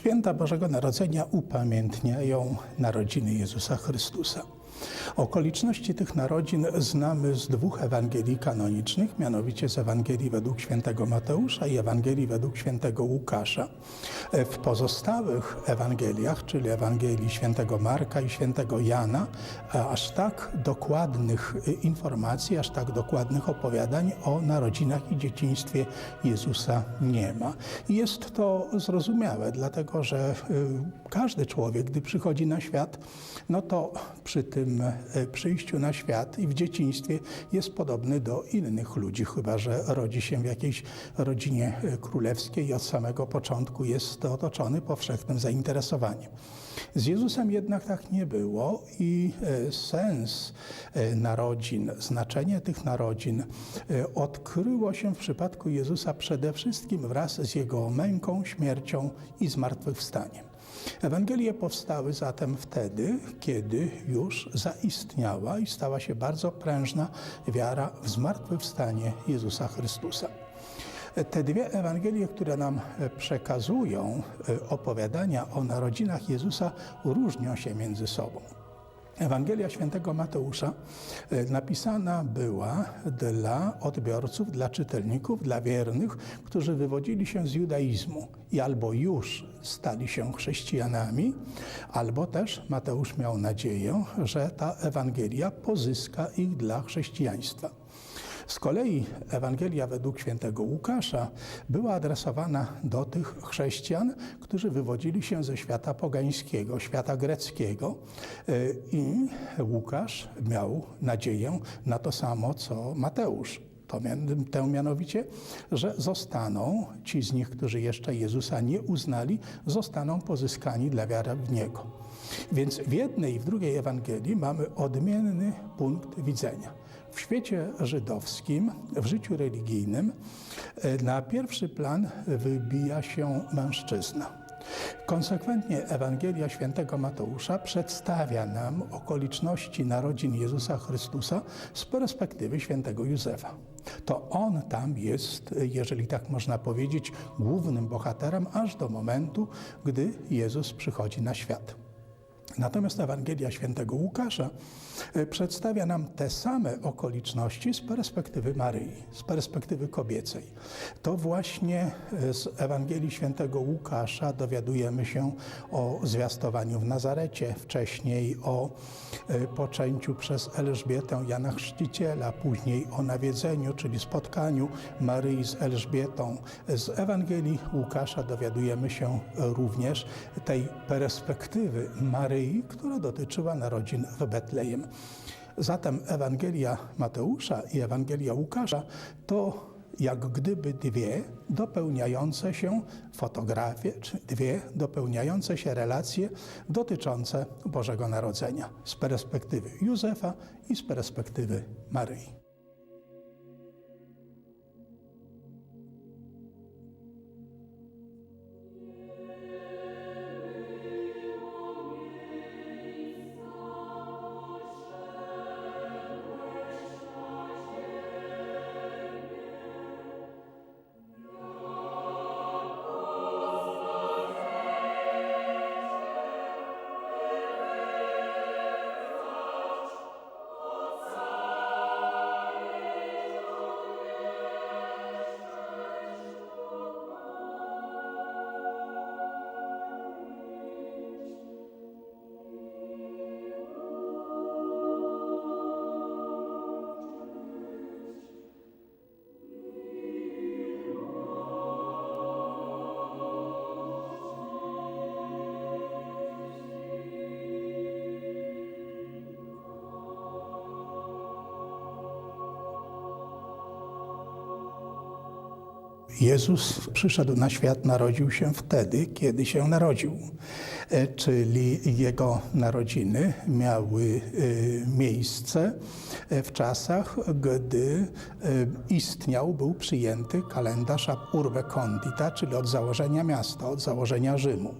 Święta Bożego Narodzenia upamiętniają narodziny Jezusa Chrystusa. Okoliczności tych narodzin znamy z dwóch Ewangelii kanonicznych, mianowicie z Ewangelii według świętego Mateusza i Ewangelii według świętego Łukasza. W pozostałych Ewangeliach, czyli Ewangelii świętego Marka i świętego Jana, aż tak dokładnych informacji, aż tak dokładnych opowiadań o narodzinach i dzieciństwie Jezusa nie ma. Jest to zrozumiałe, dlatego że y, każdy człowiek, gdy przychodzi na świat, no to przy tym przyjściu na świat i w dzieciństwie jest podobny do innych ludzi, chyba że rodzi się w jakiejś rodzinie królewskiej i od samego początku jest otoczony powszechnym zainteresowaniem. Z Jezusem jednak tak nie było i sens narodzin, znaczenie tych narodzin odkryło się w przypadku Jezusa przede wszystkim wraz z Jego męką, śmiercią i zmartwychwstaniem. Ewangelie powstały zatem wtedy, kiedy już zaistniała i stała się bardzo prężna wiara w zmartwychwstanie Jezusa Chrystusa. Te dwie Ewangelie, które nam przekazują opowiadania o narodzinach Jezusa, różnią się między sobą. Ewangelia świętego Mateusza napisana była dla odbiorców, dla czytelników, dla wiernych, którzy wywodzili się z judaizmu i albo już stali się chrześcijanami, albo też Mateusz miał nadzieję, że ta Ewangelia pozyska ich dla chrześcijaństwa. Z kolei Ewangelia według świętego Łukasza była adresowana do tych chrześcijan, którzy wywodzili się ze świata pogańskiego, świata greckiego i Łukasz miał nadzieję na to samo, co Mateusz. To, tę mianowicie, że zostaną ci z nich, którzy jeszcze Jezusa nie uznali, zostaną pozyskani dla wiary w Niego. Więc w jednej i w drugiej Ewangelii mamy odmienny punkt widzenia. W świecie żydowskim, w życiu religijnym, na pierwszy plan wybija się mężczyzna. Konsekwentnie Ewangelia świętego Mateusza przedstawia nam okoliczności narodzin Jezusa Chrystusa z perspektywy świętego Józefa. To on tam jest, jeżeli tak można powiedzieć, głównym bohaterem aż do momentu, gdy Jezus przychodzi na świat. Natomiast Ewangelia świętego Łukasza przedstawia nam te same okoliczności z perspektywy Maryi, z perspektywy kobiecej. To właśnie z Ewangelii świętego Łukasza dowiadujemy się o zwiastowaniu w Nazarecie, wcześniej o poczęciu przez Elżbietę Jana Chrzciciela, później o nawiedzeniu, czyli spotkaniu Maryi z Elżbietą. Z Ewangelii Łukasza dowiadujemy się również tej perspektywy Maryi, która dotyczyła narodzin w Betlejem. Zatem Ewangelia Mateusza i Ewangelia Łukasza to jak gdyby dwie dopełniające się fotografie, czy dwie dopełniające się relacje dotyczące Bożego Narodzenia z perspektywy Józefa i z perspektywy Maryi. Jezus przyszedł na świat, narodził się wtedy, kiedy się narodził, czyli jego narodziny miały miejsce w czasach, gdy istniał, był przyjęty kalendarz ab urbe condita, czyli od założenia miasta, od założenia Rzymu.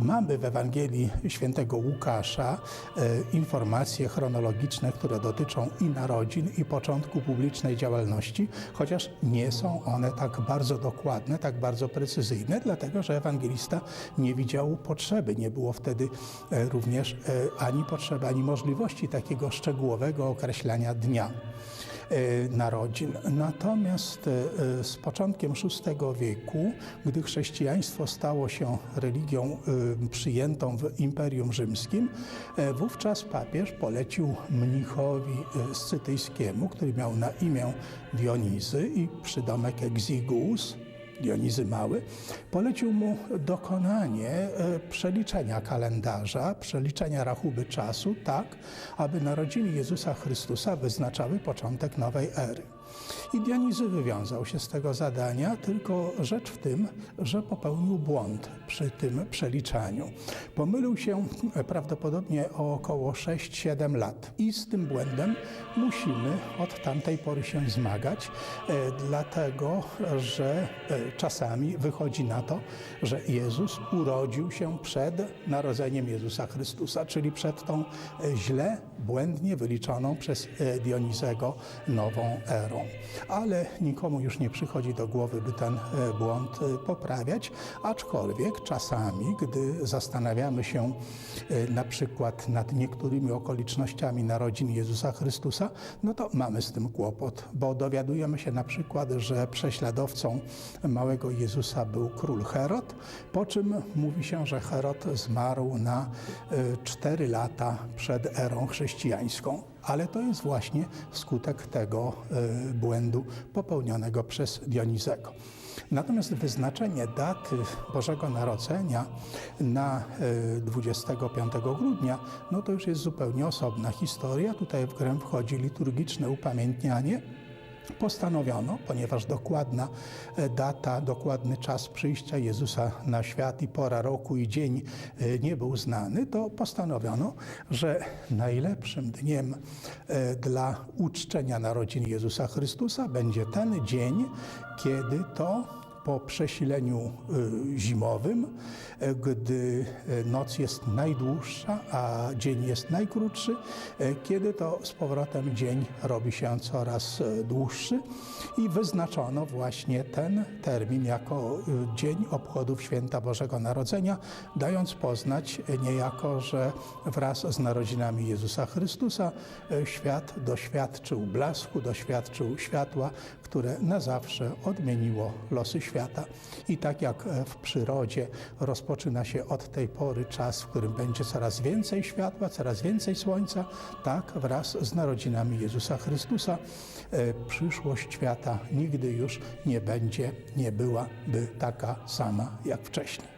Mamy w Ewangelii świętego Łukasza e, informacje chronologiczne, które dotyczą i narodzin, i początku publicznej działalności, chociaż nie są one tak bardzo dokładne, tak bardzo precyzyjne, dlatego że ewangelista nie widział potrzeby. Nie było wtedy e, również e, ani potrzeby, ani możliwości takiego szczegółowego określania dnia narodzin. Natomiast e, z początkiem VI wieku, gdy chrześcijaństwo stało się religią e, przyjętą w Imperium Rzymskim, e, wówczas papież polecił mnichowi e, scytyjskiemu, który miał na imię Dionizy i przydomek Exiguus, Dionizy Mały, polecił mu dokonanie e, przeliczenia kalendarza, przeliczenia rachuby czasu, tak, aby narodziny Jezusa Chrystusa wyznaczały początek nowej ery. I Dionizy wywiązał się z tego zadania, tylko rzecz w tym, że popełnił błąd przy tym przeliczaniu. Pomylił się prawdopodobnie o około 6-7 lat. I z tym błędem musimy od tamtej pory się zmagać, e, dlatego że e, czasami wychodzi na to, że Jezus urodził się przed narodzeniem Jezusa Chrystusa, czyli przed tą e, źle, błędnie wyliczoną przez Dionizego nową erą. Ale nikomu już nie przychodzi do głowy, by ten e, błąd e, poprawiać, aczkolwiek czasami, gdy zastanawiamy się e, na przykład nad niektórymi okolicznościami narodzin Jezusa Chrystusa, no to mamy z tym kłopot, bo dowiadujemy się na przykład, że prześladowcą małego Jezusa był król Herod, po czym mówi się, że Herod zmarł na e, cztery lata przed erą chrześcijańską. Ale to jest właśnie skutek tego e, błędu popełnionego przez Dionizego. Natomiast wyznaczenie daty Bożego Narodzenia na e, 25 grudnia, no to już jest zupełnie osobna historia. Tutaj w grę wchodzi liturgiczne upamiętnianie postanowiono, ponieważ dokładna e, data, dokładny czas przyjścia Jezusa na świat i pora roku i dzień e, nie był znany, to postanowiono, że najlepszym dniem e, dla uczczenia narodzin Jezusa Chrystusa będzie ten dzień, kiedy to po przesileniu y, zimowym, e, gdy e, noc jest najdłuższa, a dzień jest najkrótszy, e, kiedy to z powrotem dzień robi się coraz dłuższy i wyznaczono właśnie ten termin jako dzień obchodów święta Bożego Narodzenia, dając poznać niejako, że wraz z narodzinami Jezusa Chrystusa świat doświadczył blasku, doświadczył światła, które na zawsze odmieniło losy świata. I tak jak e, w przyrodzie rozpoczyna się od tej pory czas, w którym będzie coraz więcej światła, coraz więcej słońca, tak wraz z narodzinami Jezusa Chrystusa e, przyszłość świata nigdy już nie będzie, nie byłaby taka sama jak wcześniej.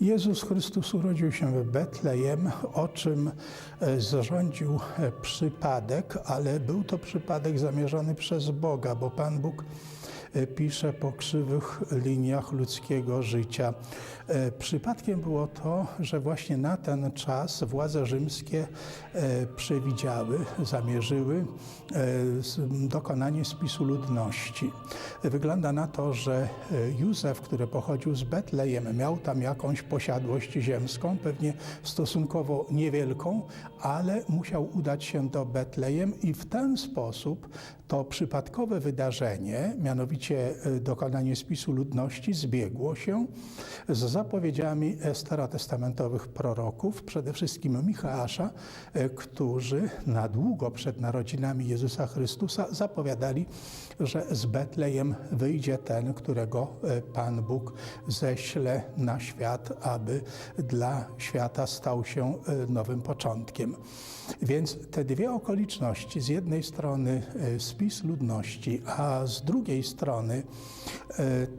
Jezus Chrystus urodził się w Betlejem, o czym e, zarządził e, przypadek, ale był to przypadek zamierzony przez Boga, bo Pan Bóg pisze po krzywych liniach ludzkiego życia. E, Przypadkiem było to, że właśnie na ten czas władze rzymskie e, przewidziały, zamierzyły e, dokonanie spisu ludności. Wygląda na to, że e, Józef, który pochodził z Betlejem, miał tam jakąś posiadłość ziemską, pewnie stosunkowo niewielką, ale musiał udać się do Betlejem i w ten sposób to przypadkowe wydarzenie, mianowicie e, dokonanie spisu ludności, zbiegło się z zapowiedziami starotestamentowych proroków, przede wszystkim Michała, którzy na długo przed narodzinami Jezusa Chrystusa zapowiadali, że z Betlejem wyjdzie ten, którego e, Pan Bóg ześle na świat, aby dla świata stał się e, nowym początkiem. Więc te dwie okoliczności, z jednej strony e, spis ludności, a z drugiej strony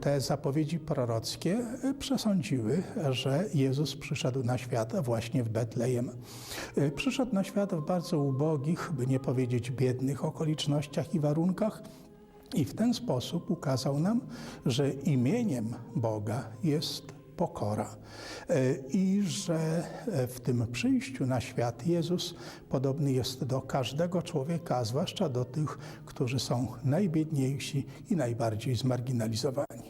te zapowiedzi prorockie przesądziły, że Jezus przyszedł na świat właśnie w Betlejem. Przyszedł na świat w bardzo ubogich, by nie powiedzieć biednych okolicznościach i warunkach, i w ten sposób ukazał nam, że imieniem Boga jest pokora e, i że w tym przyjściu na świat Jezus podobny jest do każdego człowieka, a zwłaszcza do tych, którzy są najbiedniejsi i najbardziej zmarginalizowani.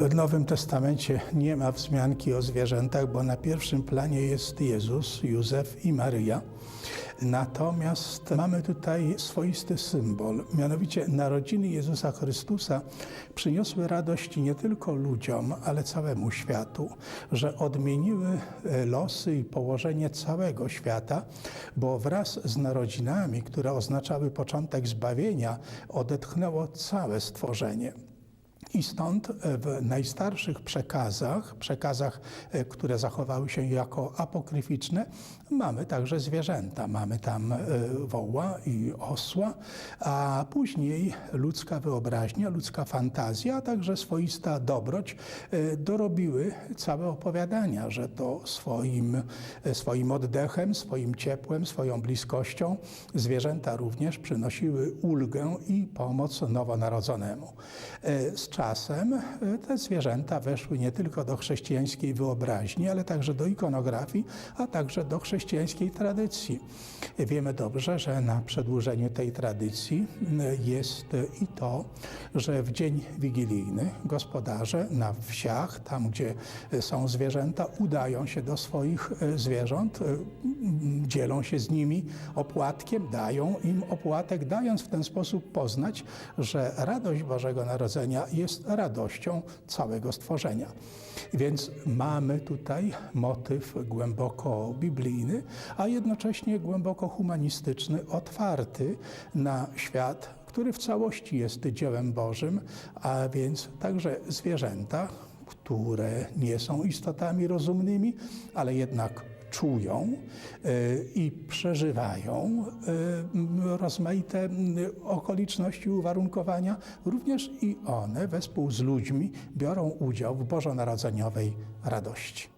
W Nowym Testamencie nie ma wzmianki o zwierzętach, bo na pierwszym planie jest Jezus, Józef i Maryja. Natomiast mamy tutaj swoisty symbol, mianowicie narodziny Jezusa Chrystusa przyniosły radość nie tylko ludziom, ale całemu światu, że odmieniły e, losy i położenie całego świata, bo wraz z narodzinami, które oznaczały początek zbawienia, odetchnęło całe stworzenie. I stąd e, w najstarszych przekazach, przekazach, e, które zachowały się jako apokryficzne, mamy także zwierzęta. Mamy tam e, woła i osła, a później ludzka wyobraźnia, ludzka fantazja, a także swoista dobroć dorobiły całe opowiadania, że to swoim, swoim oddechem, swoim ciepłem, swoją bliskością zwierzęta również przynosiły ulgę i pomoc nowonarodzonemu. Z czasem e, te zwierzęta weszły nie tylko do chrześcijańskiej wyobraźni, ale także do ikonografii, a także do chrześcijańskiej tradycji. Wiemy dobrze, że na przedłużeniu tej tradycji jest i to, że w dzień wigilijny gospodarze na wsiach, tam gdzie są zwierzęta, udają się do swoich e, zwierząt, e, dzielą się z nimi opłatkiem, dają im opłatek, dając w ten sposób poznać, że radość Bożego Narodzenia jest jest radością całego stworzenia. Więc mamy tutaj motyw głęboko biblijny, a jednocześnie głęboko humanistyczny, otwarty na świat, który w całości jest dziełem Bożym, a więc także zwierzęta, które nie są istotami rozumnymi, ale jednak czują e, i przeżywają e, rozmaite okoliczności, uwarunkowania, również i one wespół z ludźmi biorą udział w bożonarodzeniowej radości.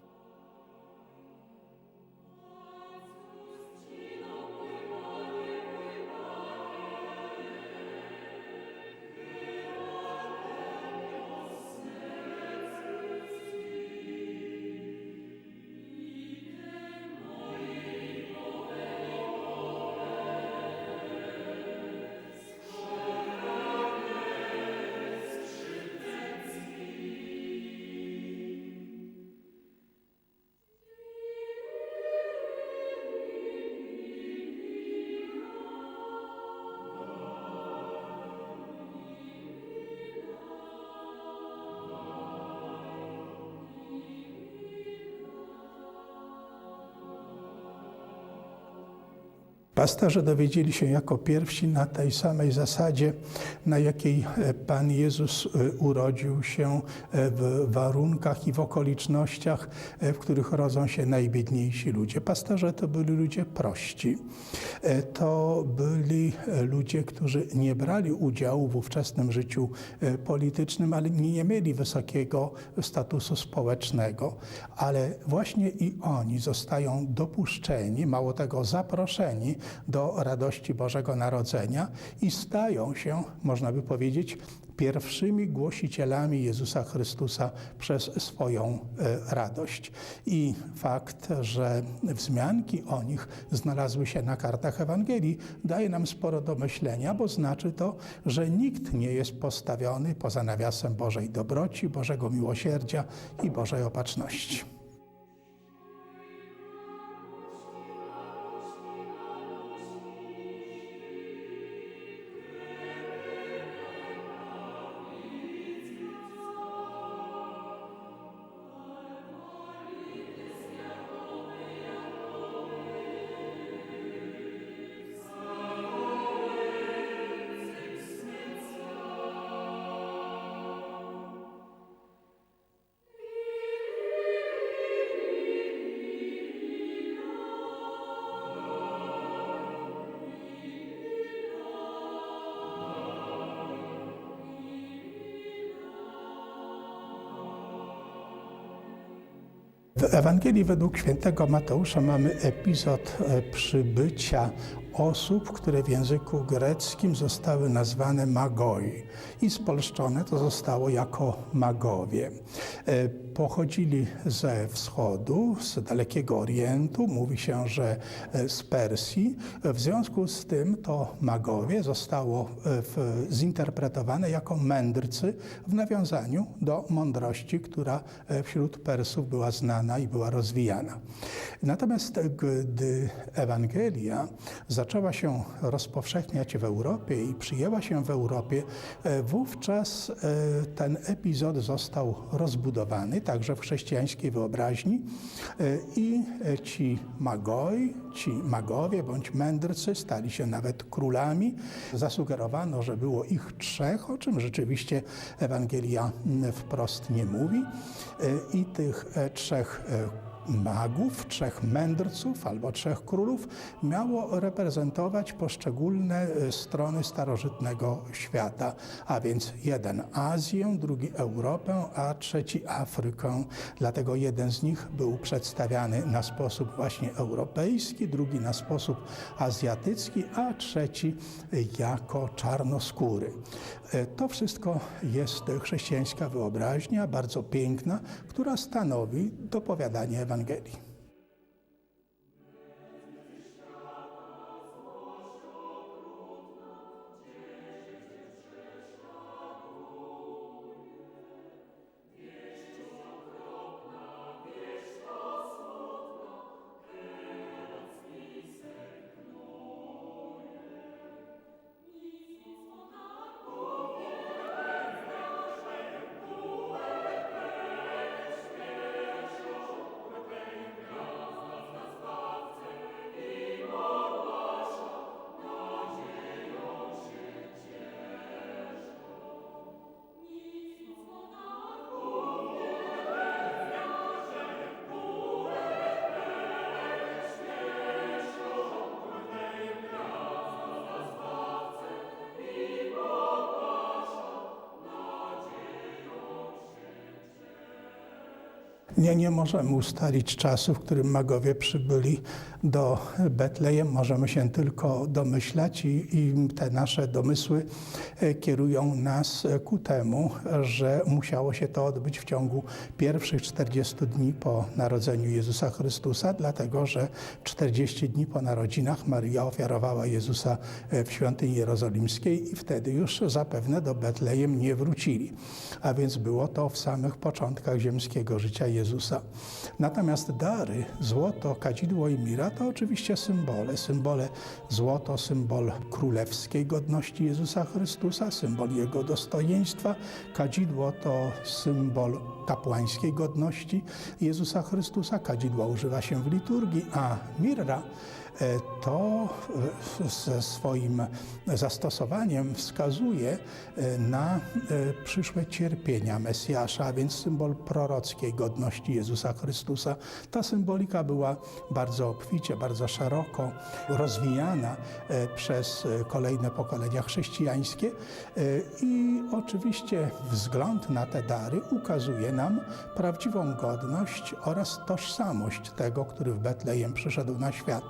Pasterze dowiedzieli się jako pierwsi na tej samej zasadzie, na jakiej e, Pan Jezus e, urodził się e, w warunkach i w okolicznościach, w których rodzą się najbiedniejsi ludzie. Pasterze to byli ludzie prości. To byli ludzie, którzy nie brali udziału w ówczesnym życiu politycznym, ale nie mieli wysokiego statusu społecznego. Ale właśnie i oni zostają dopuszczeni, mało tego zaproszeni do radości Bożego Narodzenia i stają się, można by powiedzieć, pierwszymi głosicielami Jezusa Chrystusa przez swoją e, radość. I fakt, że wzmianki o nich znalazły się na kartach Ewangelii, daje nam sporo do myślenia, bo znaczy to, że nikt nie jest postawiony poza nawiasem Bożej dobroci, Bożego miłosierdzia i Bożej opatrzności. W Ewangelii według świętego Mateusza mamy epizod e, przybycia osób, które w języku greckim zostały nazwane magoi i spolszczone to zostało jako magowie. E, pochodzili ze wschodu, z dalekiego Orientu, mówi się, że e, z Persji. W związku z tym to magowie zostało w, zinterpretowane jako mędrcy w nawiązaniu do mądrości, która wśród Persów była znana i była rozwijana. Natomiast gdy Ewangelia zaczęła się rozpowszechniać w Europie i przyjęła się w Europie, e, wówczas e, ten epizod został rozbudowany także w chrześcijańskiej wyobraźni e, i ci magoi, ci magowie bądź mędrcy stali się nawet królami. Zasugerowano, że było ich trzech, o czym rzeczywiście Ewangelia wprost nie mówi. I tych trzech magów, trzech mędrców albo trzech królów miało reprezentować poszczególne e, strony starożytnego świata, a więc jeden Azję, drugi Europę, a trzeci Afrykę. Dlatego jeden z nich był przedstawiany na sposób właśnie europejski, drugi na sposób azjatycki, a trzeci jako czarnoskóry. E, to wszystko jest chrześcijańska wyobraźnia, bardzo piękna, która stanowi dopowiadanie Ewangelii. going to get you. Nie, nie możemy ustalić czasu, w którym magowie przybyli do Betlejem. Możemy się tylko domyślać i, i te nasze domysły e, kierują nas ku temu, że musiało się to odbyć w ciągu pierwszych 40 dni po narodzeniu Jezusa Chrystusa, dlatego że 40 dni po narodzinach Maria ofiarowała Jezusa e, w świątyni jerozolimskiej i wtedy już zapewne do Betlejem nie wrócili. A więc było to w samych początkach ziemskiego życia Jezusa. Jezusa. Natomiast dary, złoto, kadzidło i mira to oczywiście symbole. Symbole złoto, symbol królewskiej godności Jezusa Chrystusa, symbol Jego dostojeństwa. Kadzidło to symbol kapłańskiej godności Jezusa Chrystusa. Kadzidło używa się w liturgii, a mirra to e, ze swoim zastosowaniem wskazuje e, na e, przyszłe cierpienia Mesjasza, a więc symbol prorockiej godności Jezusa Chrystusa. Ta symbolika była bardzo obficie, bardzo szeroko rozwijana e, przez e, kolejne pokolenia chrześcijańskie e, i oczywiście wzgląd na te dary ukazuje nam prawdziwą godność oraz tożsamość tego, który w Betlejem przyszedł na świat.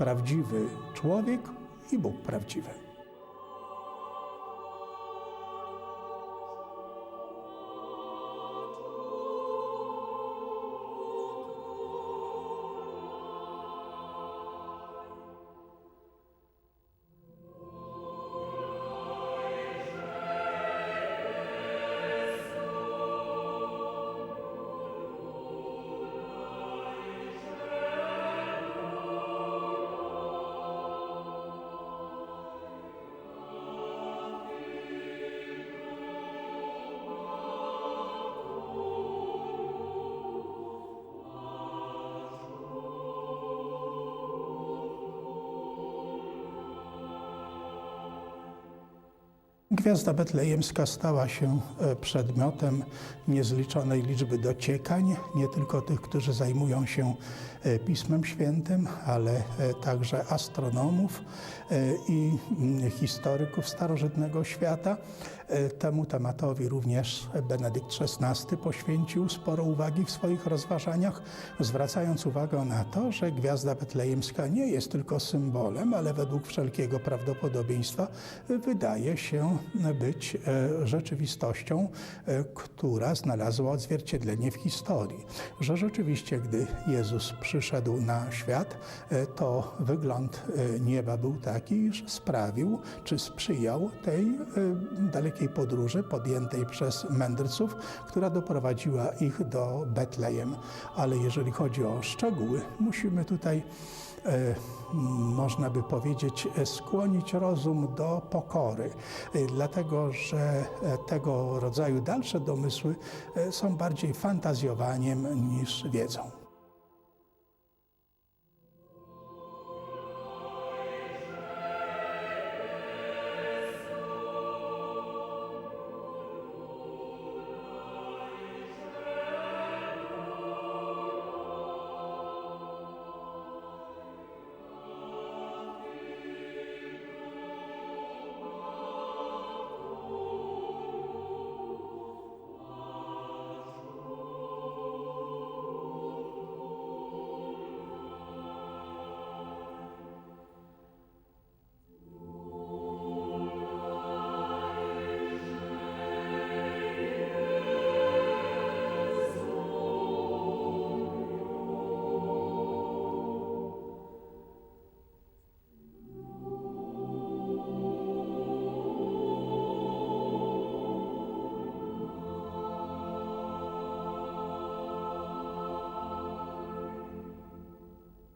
Prawdziwy człowiek i Bóg prawdziwy. Gwiazda betlejemska stała się e, przedmiotem niezliczonej liczby dociekań, nie tylko tych, którzy zajmują się e, Pismem Świętym, ale e, także astronomów i mm, historyków starożytnego świata. Temu tematowi również Benedykt XVI poświęcił sporo uwagi w swoich rozważaniach, zwracając uwagę na to, że Gwiazda Betlejemska nie jest tylko symbolem, ale według wszelkiego prawdopodobieństwa wydaje się być e, rzeczywistością, e, która znalazła odzwierciedlenie w historii. Że rzeczywiście, gdy Jezus przyszedł na świat, e, to wygląd nieba był taki, iż sprawił, czy sprzyjał tej dalekiej podróży podjętej przez mędrców, która doprowadziła ich do Betlejem. Ale jeżeli chodzi o szczegóły, musimy tutaj e, można by powiedzieć, skłonić rozum do pokory, e, dlatego że e, tego rodzaju dalsze domysły są bardziej fantazjowaniem niż wiedzą.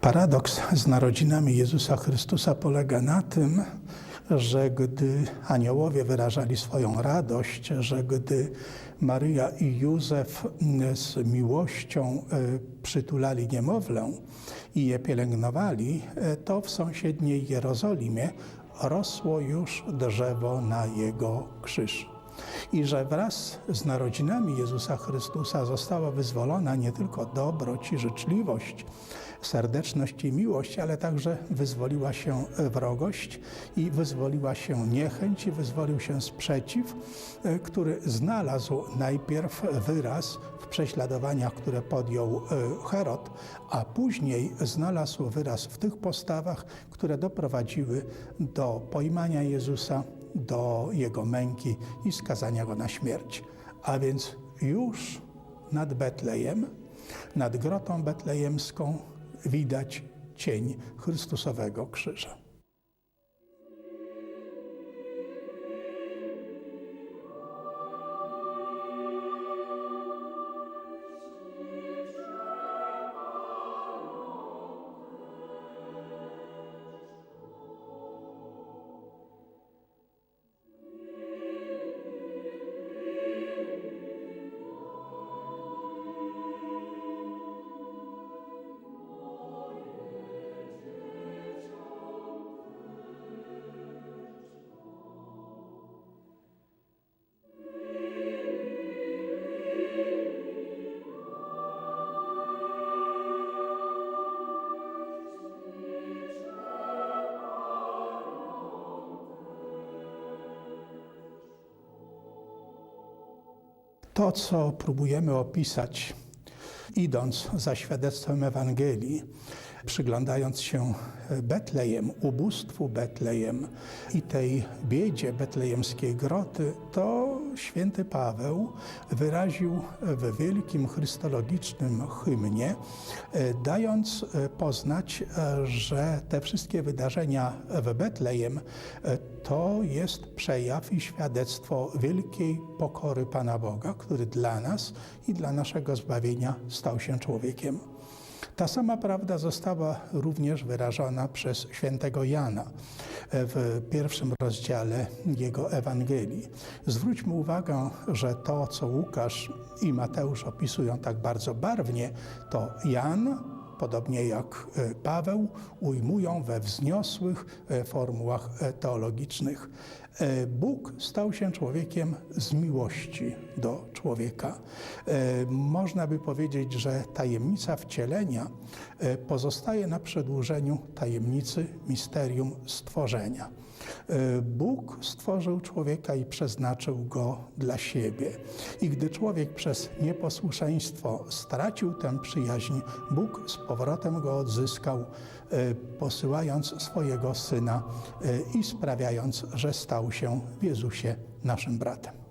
Paradoks z narodzinami Jezusa Chrystusa polega na tym, że gdy aniołowie wyrażali swoją radość, że gdy Maryja i Józef z miłością e, przytulali niemowlę i je pielęgnowali, e, to w sąsiedniej Jerozolimie rosło już drzewo na jego krzyż. I że wraz z narodzinami Jezusa Chrystusa została wyzwolona nie tylko dobroć i życzliwość, serdeczność i miłość, ale także wyzwoliła się wrogość i wyzwoliła się niechęć i wyzwolił się sprzeciw, e, który znalazł najpierw wyraz w prześladowaniach, które podjął e, Herod, a później znalazł wyraz w tych postawach, które doprowadziły do pojmania Jezusa, do jego męki i skazania go na śmierć. A więc już nad Betlejem, nad grotą betlejemską widać cień Chrystusowego krzyża. To, co próbujemy opisać, idąc za świadectwem Ewangelii, przyglądając się Betlejem, ubóstwu Betlejem i tej biedzie betlejemskiej groty, to święty Paweł wyraził w wielkim chrystologicznym hymnie, e, dając e, poznać, e, że te wszystkie wydarzenia w Betlejem to jest przejaw i świadectwo wielkiej pokory Pana Boga, który dla nas i dla naszego zbawienia stał się człowiekiem. Ta sama prawda została również wyrażona przez świętego Jana w pierwszym rozdziale jego Ewangelii. Zwróćmy uwagę, że to, co Łukasz i Mateusz opisują tak bardzo barwnie, to Jan podobnie jak e, Paweł, ujmują we wzniosłych e, formułach e, teologicznych. Bóg stał się człowiekiem z miłości do człowieka. Można by powiedzieć, że tajemnica wcielenia pozostaje na przedłużeniu tajemnicy misterium stworzenia. Bóg stworzył człowieka i przeznaczył go dla siebie. I gdy człowiek przez nieposłuszeństwo stracił tę przyjaźń, Bóg z powrotem go odzyskał, posyłając swojego syna i sprawiając, że stał się w Jezusie naszym bratem.